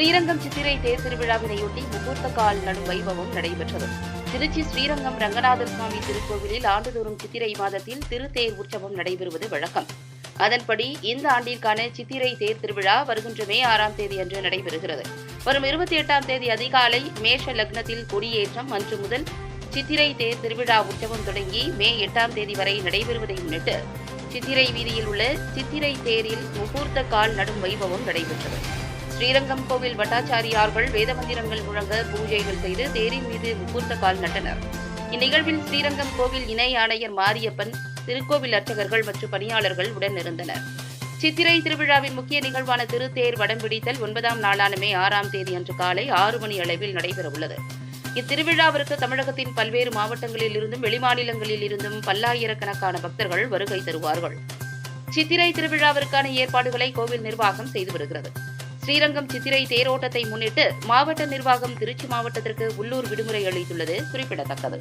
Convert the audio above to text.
ஸ்ரீரங்கம் சித்திரை தேர்திருவிழாவினையொட்டி முகூர்த்த கால் நடும் வைபவம் நடைபெற்றது. திருச்சி ஸ்ரீரங்கம் ரங்கநாதர் சுவாமி திருக்கோவிலில் ஆண்டுதோறும் சித்திரை மாதத்தில் திருத்தேர் உற்சவம் நடைபெறுவது வழக்கம். அதன்படி இந்த ஆண்டிற்கான சித்திரை தேர் திருவிழா வருகின்ற மே ஆறாம் தேதி அன்று நடைபெறுகிறது. வரும் இருபத்தி எட்டாம் தேதி அதிகாலை மேஷ லக்னத்தில் கொடியேற்றம் அன்று முதல் சித்திரை தேர் திருவிழா உற்சவம் தொடங்கி மே எட்டாம் தேதி வரை நடைபெறுவதை முன்னிட்டு சித்திரை வீதியில் உள்ள சித்திரை தேரில் முகூர்த்த கால் நடும் வைபவம் நடைபெற்றது. ஸ்ரீரங்கம் கோவில் வட்டாச்சாரியார்கள் வேத மந்திரங்கள் முழங்க பூஜைகள் செய்து தேரின் மீது முகூர்த்த கால் நட்டனர். இந்நிகழ்வில் ஸ்ரீரங்கம் கோவில் இணை ஆணையர் மாரியப்பன் திருக்கோவில் அர்ச்சகர்கள் மற்றும் பணியாளர்கள் உடனிருந்தனர் சித்திரை திருவிழாவின் முக்கிய நிகழ்வான திருத்தேர் வடம் பிடித்தல் ஒன்பதாம் நாளான மே ஆறாம் தேதி அன்று காலை ஆறு மணி அளவில் நடைபெறவுள்ளது. இத்திருவிழாவிற்கு தமிழகத்தின் பல்வேறு மாவட்டங்களில் இருந்தும் வெளிமாநிலங்களில் இருந்தும் பல்லாயிரக்கணக்கான பக்தர்கள் வருகை தருவார்கள். சித்திரை திருவிழாவிற்கான ஏற்பாடுகளை கோவில் நிர்வாகம் செய்து வருகிறது. ஸ்ரீரங்கம் சித்திரை தேரோட்டத்தை முன்னிட்டு மாவட்ட நிர்வாகம் திருச்சி மாவட்டத்திற்கு உள்ளூர் விடுமுறை அளித்துள்ளது குறிப்பிடத்தக்கது.